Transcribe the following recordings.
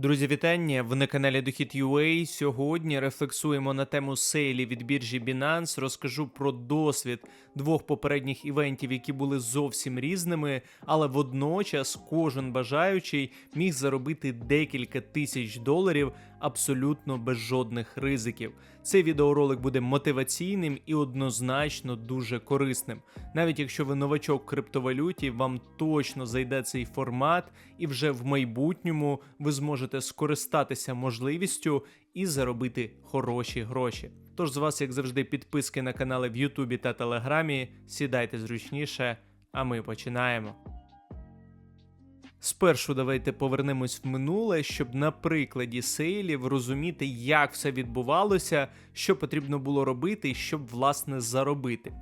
Друзі, вітання! Ви на каналі Дохід.UA. Сьогодні рефлексуємо на тему сейлі від біржі Binance. Розкажу про досвід двох попередніх івентів, які були зовсім різними, але водночас кожен бажаючий міг заробити декілька тисяч доларів абсолютно без жодних ризиків. Цей відеоролик буде мотиваційним і однозначно дуже корисним. Навіть якщо ви новачок в криптовалюті, вам точно зайде цей формат, і вже в майбутньому ви зможете скористатися можливістю і заробити хороші гроші. Тож з вас, як завжди, підписки на канали в Ютубі та Телеграмі. Сідайте зручніше, а ми починаємо. Спершу давайте повернемось в минуле, щоб на прикладі сейлів розуміти, як все відбувалося, що потрібно було робити, щоб власне заробити.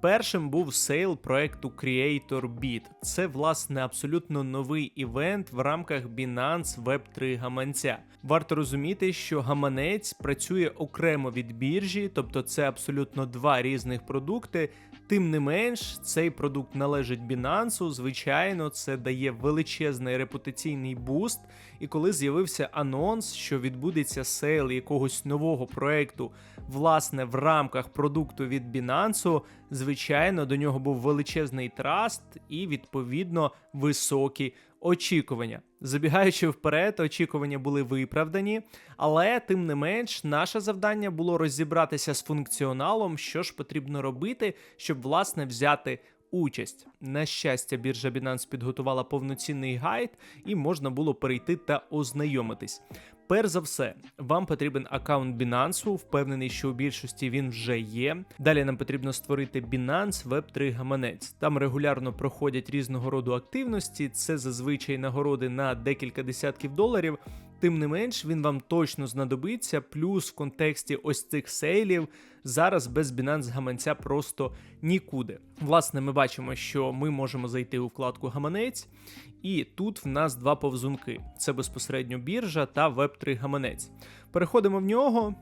Першим був сейл проекту Creator Beat. Це власне абсолютно новий івент в рамках Binance Web3 гаманця. Варто розуміти, що гаманець працює окремо від біржі, тобто це абсолютно два різних продукти. Тим не менш, цей продукт належить Binance, Звичайно, це дає величезний репутаційний буст. І коли з'явився анонс, що відбудеться сейл якогось нового проекту, власне, в рамках продукту від Binance, звичайно, до нього був величезний траст і відповідно високі очікування. Забігаючи вперед, очікування були виправдані, але тим не менш, наше завдання було розібратися з функціоналом, що ж потрібно робити, щоб власне взяти. Участь на щастя, біржа Binance підготувала повноцінний гайд, і можна було перейти та ознайомитись. Перш за все, вам потрібен аккаунт Binance, впевнений, що у більшості він вже є. Далі нам потрібно створити Binance Web3 гаманець. Там регулярно проходять різного роду активності. Це зазвичай нагороди на декілька десятків доларів. Тим не менш, він вам точно знадобиться. Плюс в контексті ось цих сейлів зараз без Binance гаманця просто нікуди. Власне, ми бачимо, що ми можемо зайти у вкладку гаманець, і тут в нас два повзунки: це безпосередньо біржа та Web3 гаманець. Переходимо в нього.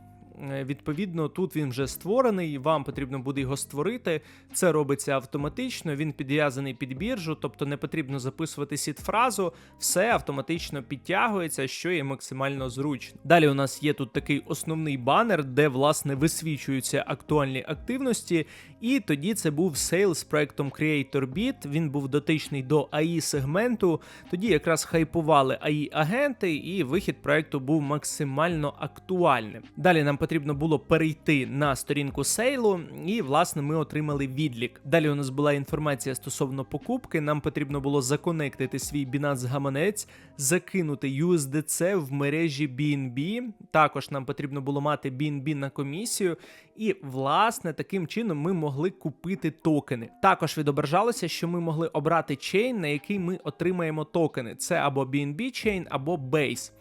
Е, Відповідно, тут він вже створений, вам потрібно буде його створити. Це робиться автоматично, він підв'язаний під біржу, тобто не потрібно записувати сіт-фразу, все автоматично підтягується, що є максимально зручно. Далі у нас є тут такий основний банер, де власне висвічуються актуальні активності. І тоді це був сейл з проектом Creator Beat, Він був дотичний до AI сегменту. Тоді якраз хайпували AI агенти, і вихід проекту був максимально актуальним. Далі нам потрібно було перейти на сторінку сейлу, і власне ми отримали відлік. Далі у нас була інформація стосовно покупки. Нам потрібно було законектити свій Binance гаманець, закинути USDC в мережі BNB. Також нам потрібно було мати BNB на комісію. І, власне, таким чином ми могли купити токени. Також відображалося, що ми могли обрати чейн, на який ми отримаємо токени. Це або BNB Chain, або Base.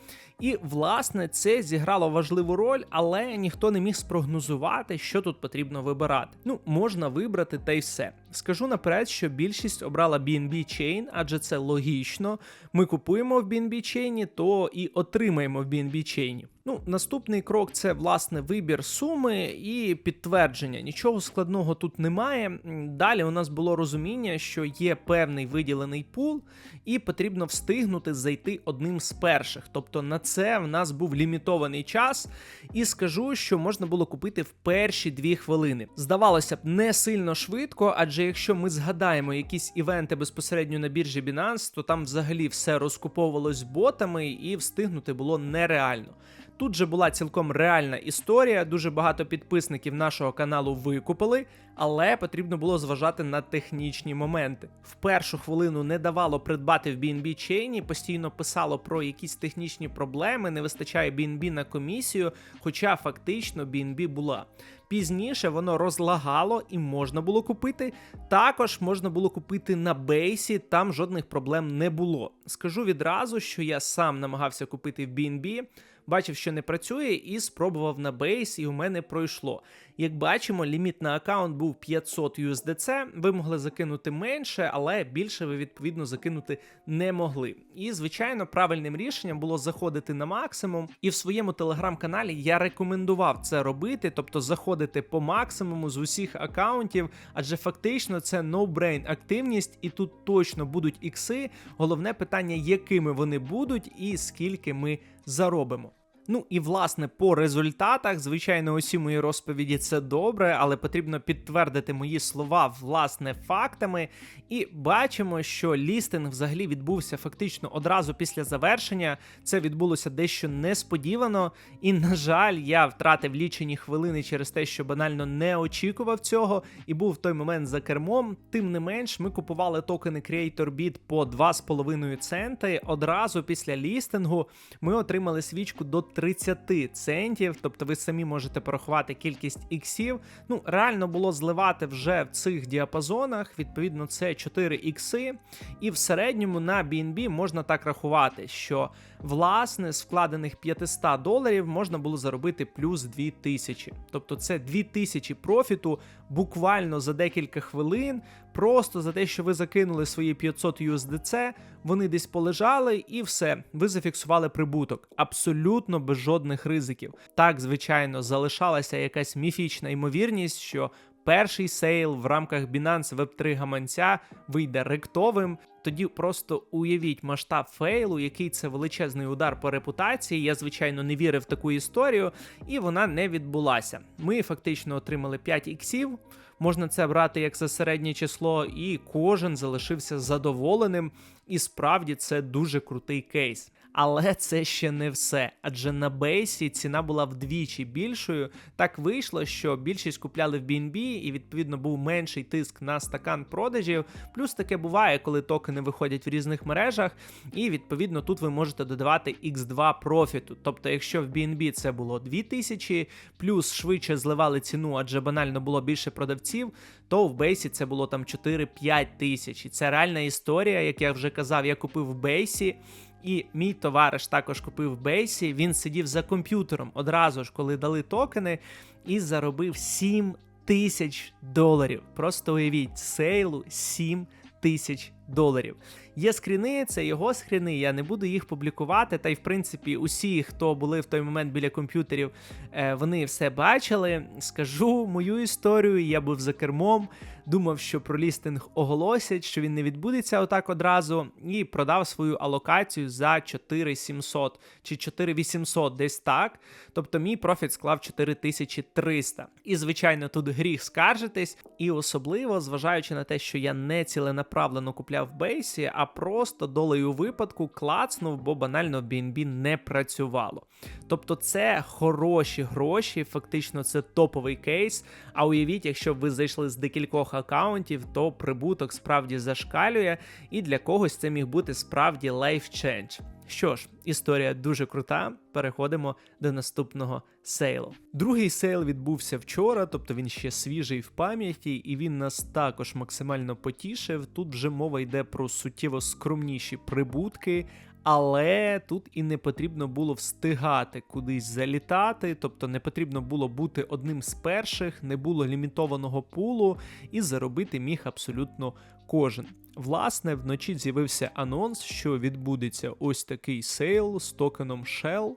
І, власне, це зіграло важливу роль, але ніхто не міг спрогнозувати, що тут потрібно вибирати. Ну, можна вибрати та й все. Скажу наперед, що більшість обрала BNB Chain, адже це логічно. Ми купуємо в BNB Chain, то і отримаємо в BNB Chain. Ну, наступний крок це власне вибір суми і підтвердження. Нічого складного тут немає. Далі у нас було розуміння, що є певний виділений пул, і потрібно встигнути зайти одним з перших. Тобто на це в нас був лімітований час, і скажу, що можна було купити в перші дві хвилини. Здавалося б, не сильно швидко, адже якщо ми згадаємо якісь івенти безпосередньо на біржі Binance, то там взагалі все розкуповувалось ботами і встигнути було нереально. Тут же була цілком реальна історія. Дуже багато підписників нашого каналу викупили, але потрібно було зважати на технічні моменти. В першу хвилину не давало придбати в BNB Chain, постійно писало про якісь технічні проблеми, не вистачає BNB на комісію, хоча фактично BNB була. Пізніше воно розлагало і можна було купити. Також можна було купити на бейсі, там жодних проблем не було. Скажу відразу, що я сам намагався купити в BNB, бачив, що не працює, і спробував на бейс, і у мене пройшло. Як бачимо, ліміт на аккаунт був 500 USDC, ви могли закинути менше, але більше ви відповідно закинути не могли. І, звичайно, правильним рішенням було заходити на максимум. І в своєму телеграм-каналі я рекомендував це робити, тобто заходити по максимуму з усіх аккаунтів, адже фактично це no-brain активність, і тут точно будуть ікси. Головне питання, якими вони будуть і скільки ми заробимо. Ну і власне по результатах, звичайно, усі мої розповіді це добре, але потрібно підтвердити мої слова власне фактами. І бачимо, що лістинг взагалі відбувся фактично одразу після завершення. Це відбулося дещо несподівано. І, на жаль, я втратив лічені хвилини через те, що банально не очікував цього, і був в той момент за кермом. Тим не менш, ми купували токени CreatorBit по 2,5 центи. Одразу після лістингу ми отримали свічку до 30 центів, тобто ви самі можете порахувати кількість іксів. Ну, реально було зливати вже в цих діапазонах. Відповідно, це 4 ікси. І в середньому на BNB можна так рахувати, що власне з вкладених 500 доларів можна було заробити плюс 2000. Тобто це 2000 профіту буквально за декілька хвилин. Просто за те, що ви закинули свої 500 USDC, вони десь полежали, і все, ви зафіксували прибуток. Абсолютно без жодних ризиків. Так, звичайно, залишалася якась міфічна ймовірність, що перший сейл в рамках Binance Web3 гаманця вийде ректовим. Тоді просто уявіть масштаб фейлу, який це величезний удар по репутації. Я, звичайно, не вірив в таку історію, і вона не відбулася. Ми фактично отримали 5 іксів. Можна це брати як за середнє число, і кожен залишився задоволеним. І справді це дуже крутий кейс. Але це ще не все. Адже на бейсі ціна була вдвічі більшою. Так вийшло, що більшість купляли в BNB, і відповідно був менший тиск на стакан продажів. Плюс таке буває, коли токени виходять в різних мережах, і відповідно тут ви можете додавати X2 профіту. Тобто, якщо в BNB це було 2000, плюс швидше зливали ціну, адже банально було більше продавців, то в бейсі це було там 4-5 тисяч. І це реальна історія, як я вже казав, я купив в бейсі. І мій товариш також купив бейсі. Він сидів за комп'ютером одразу ж, коли дали токени, і заробив 7 тисяч доларів. Просто уявіть, сейлу 7 тисяч доларів. Є скріни, це його скріни, я не буду їх публікувати. Та й в принципі, усі, хто були в той момент біля комп'ютерів, е, вони все бачили. Скажу мою історію. Я був за кермом, думав, що про лістинг оголосять, що він не відбудеться отак одразу, і продав свою алокацію за 4700 чи 4800, десь так. Тобто мій профіт склав 4300. І, звичайно, тут гріх скаржитись, і особливо зважаючи на те, що я не ціленаправлено купляв в бейсі, а просто долею випадку клацнув, бо банально BNB не працювало. Тобто, це хороші гроші, фактично, це топовий кейс. А уявіть, якщо б ви зайшли з декількох аккаунтів, то прибуток справді зашкалює, і для когось це міг бути справді change. Що ж, історія дуже крута. Переходимо до наступного сейлу. Другий сейл відбувся вчора, тобто він ще свіжий в пам'яті, і він нас також максимально потішив. Тут вже мова йде про суттєво скромніші прибутки. Але тут і не потрібно було встигати кудись залітати, тобто не потрібно було бути одним з перших, не було лімітованого пулу, і заробити міг абсолютно кожен. Власне, вночі з'явився анонс, що відбудеться ось такий сейл з токеном Shell.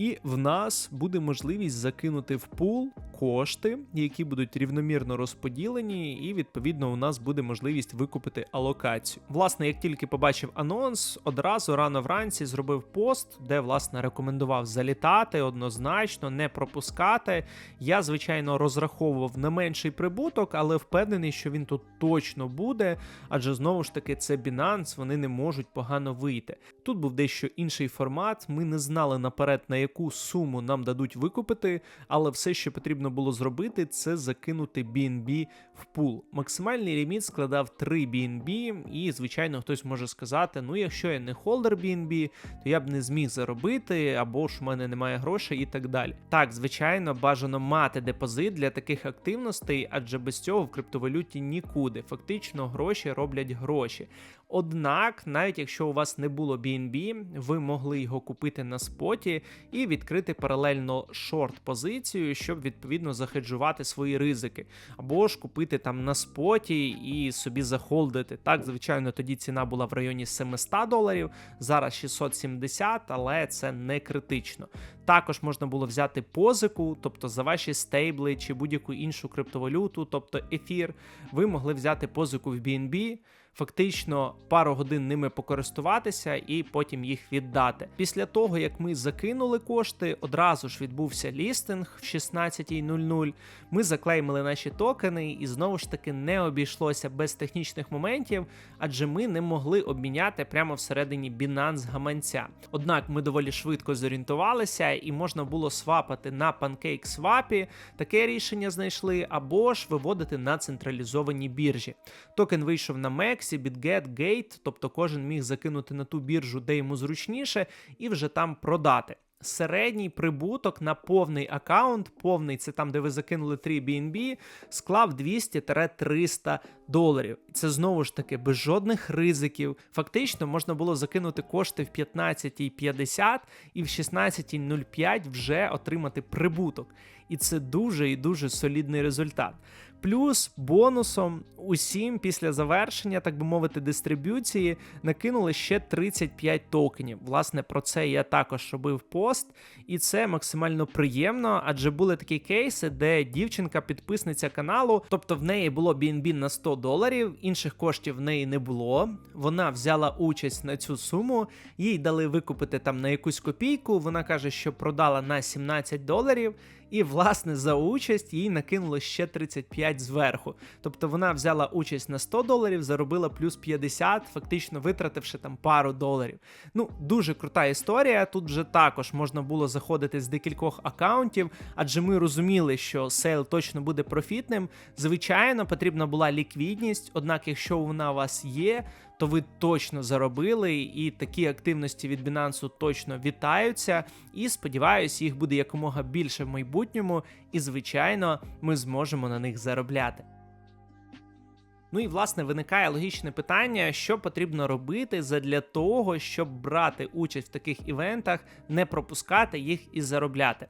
І в нас буде можливість закинути в пул кошти, які будуть рівномірно розподілені, і відповідно у нас буде можливість викупити алокацію. Власне, як тільки побачив анонс, одразу рано вранці зробив пост, де власне рекомендував залітати однозначно, не пропускати. Я, звичайно, розраховував на менший прибуток, але впевнений, що він тут точно буде, адже знову ж таки це Binance, вони не можуть погано вийти. Тут був дещо інший формат. Ми не знали наперед, на яку суму нам дадуть викупити, але все, що потрібно було зробити, це закинути BNB в пул. Максимальний ліміт складав 3 BNB, і, звичайно, хтось може сказати: ну, якщо я не холдер BNB, то я б не зміг заробити, або ж в мене немає грошей і так далі. Так, звичайно, бажано мати депозит для таких активностей, адже без цього в криптовалюті нікуди. Фактично, гроші роблять гроші. Однак, навіть якщо у вас не було BNB, ви могли його купити на споті і відкрити паралельно шорт-позицію, щоб відповідно захеджувати свої ризики, або ж купити там на споті і собі захолдити. Так, звичайно, тоді ціна була в районі 700 доларів, зараз 670, але це не критично. Також можна було взяти позику, тобто за ваші стейбли чи будь-яку іншу криптовалюту, тобто ефір, ви могли взяти позику в BNB, фактично пару годин ними покористуватися і потім їх віддати. Після того, як ми закинули кошти, одразу ж відбувся лістинг в 16.00. Ми заклеймили наші токени, і знову ж таки не обійшлося без технічних моментів, адже ми не могли обміняти прямо всередині Binance гаманця. Однак ми доволі швидко зорієнтувалися, і можна було свапати на PancakeSwap, Таке рішення знайшли, або ж виводити на централізовані біржі. Токен вийшов на Mexi, BitGet, Gate, тобто кожен міг закинути на ту біржу, де йому зручніше, і вже там продати. Середній прибуток на повний аккаунт, повний це там, де ви закинули 3 BNB, склав 200-300 доларів. Це знову ж таки без жодних ризиків. Фактично можна було закинути кошти в 15.50 і в 16.05 вже отримати прибуток. І це дуже і дуже солідний результат. Плюс бонусом усім після завершення, так би мовити, дистриб'юції накинули ще 35 токенів. Власне, про це я також робив пост, і це максимально приємно, адже були такі кейси, де дівчинка-підписниця каналу, тобто в неї було BNB на 100 доларів, інших коштів в неї не було. Вона взяла участь на цю суму, їй дали викупити там на якусь копійку. Вона каже, що продала на 17 доларів. І, власне, за участь їй накинули ще 35 зверху. Тобто вона взяла участь на 100 доларів, заробила плюс 50, фактично витративши там пару доларів. Ну, дуже крута історія. Тут вже також можна було заходити з декількох акаунтів, адже ми розуміли, що сейл точно буде профітним. Звичайно, потрібна була ліквідність, однак, якщо вона у вас є, то ви точно заробили, і такі активності від Binance точно вітаються. І сподіваюся, їх буде якомога більше в майбутньому, і, звичайно, ми зможемо на них заробляти. Ну і власне виникає логічне питання, що потрібно робити задля того, щоб брати участь в таких івентах, не пропускати їх і заробляти.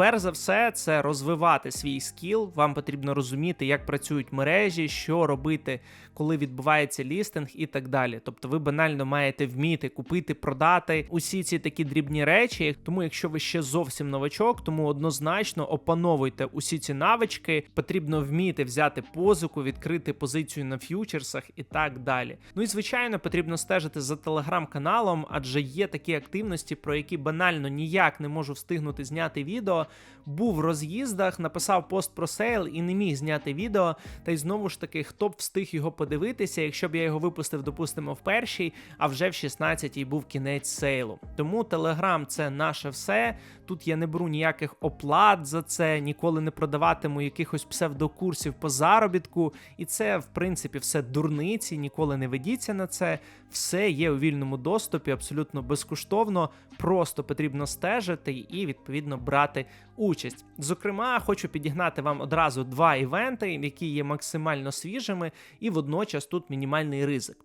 Перш за все, це розвивати свій скіл. Вам потрібно розуміти, як працюють мережі, що робити, коли відбувається лістинг і так далі. Тобто, ви банально маєте вміти купити, продати усі ці такі дрібні речі. Тому, якщо ви ще зовсім новачок, тому однозначно опановуйте усі ці навички. Потрібно вміти взяти позику, відкрити позицію на ф'ючерсах і так далі. Ну і звичайно, потрібно стежити за телеграм-каналом, адже є такі активності, про які банально ніяк не можу встигнути зняти відео був в роз'їздах, написав пост про сейл і не міг зняти відео. Та й знову ж таки, хто б встиг його подивитися, якщо б я його випустив, допустимо, в першій, а вже в 16-й був кінець сейлу. Тому Телеграм це наше все. Тут я не беру ніяких оплат за це, ніколи не продаватиму якихось псевдокурсів по заробітку. І це, в принципі, все дурниці, ніколи не ведіться на це. Все є у вільному доступі, абсолютно безкоштовно. Просто потрібно стежити і відповідно брати участь. Зокрема, хочу підігнати вам одразу два івенти, які є максимально свіжими, і водночас тут мінімальний ризик.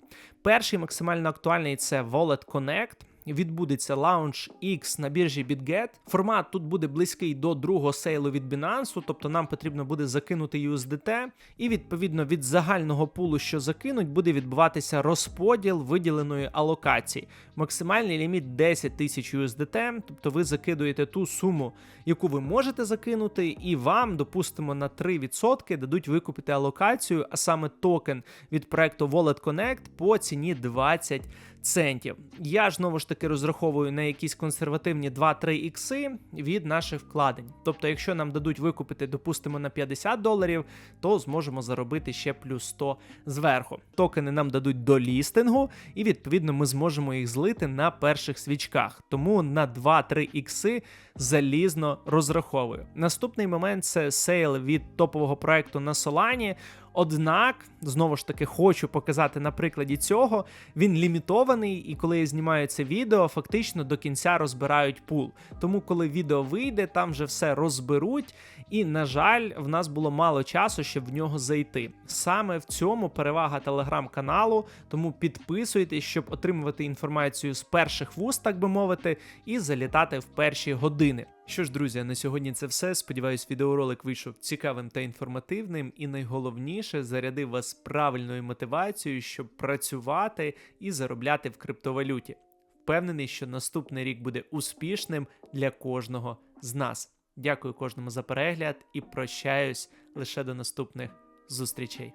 Перший максимально актуальний це Wallet Connect відбудеться лаунч X на біржі BitGet. Формат тут буде близький до другого сейлу від Binance, тобто нам потрібно буде закинути USDT, і відповідно від загального пулу, що закинуть, буде відбуватися розподіл виділеної алокації. Максимальний ліміт 10 тисяч USDT, тобто ви закидуєте ту суму, яку ви можете закинути, і вам, допустимо, на 3% дадуть викупити алокацію, а саме токен від проекту Wallet Connect по ціні 20 центів. Я ж знову ж таки розраховую на якісь консервативні 2-3 ікси від наших вкладень. Тобто, якщо нам дадуть викупити, допустимо, на 50 доларів, то зможемо заробити ще плюс 100 зверху. Токени нам дадуть до лістингу, і відповідно ми зможемо їх злити на перших свічках. Тому на 2-3 ікси залізно розраховую. Наступний момент це сейл від топового проекту на Solana. Однак, знову ж таки, хочу показати на прикладі цього. Він лімітований, і коли я знімаю це відео, фактично до кінця розбирають пул. Тому, коли відео вийде, там вже все розберуть. І, на жаль, в нас було мало часу, щоб в нього зайти. Саме в цьому перевага телеграм-каналу, тому підписуйтесь, щоб отримувати інформацію з перших вуст, так би мовити, і залітати в перші години. Що ж, друзі, на сьогодні це все. Сподіваюсь, відеоролик вийшов цікавим та інформативним, і найголовніше зарядив вас правильною мотивацією, щоб працювати і заробляти в криптовалюті впевнений, що наступний рік буде успішним для кожного з нас. Дякую кожному за перегляд і прощаюсь лише до наступних зустрічей.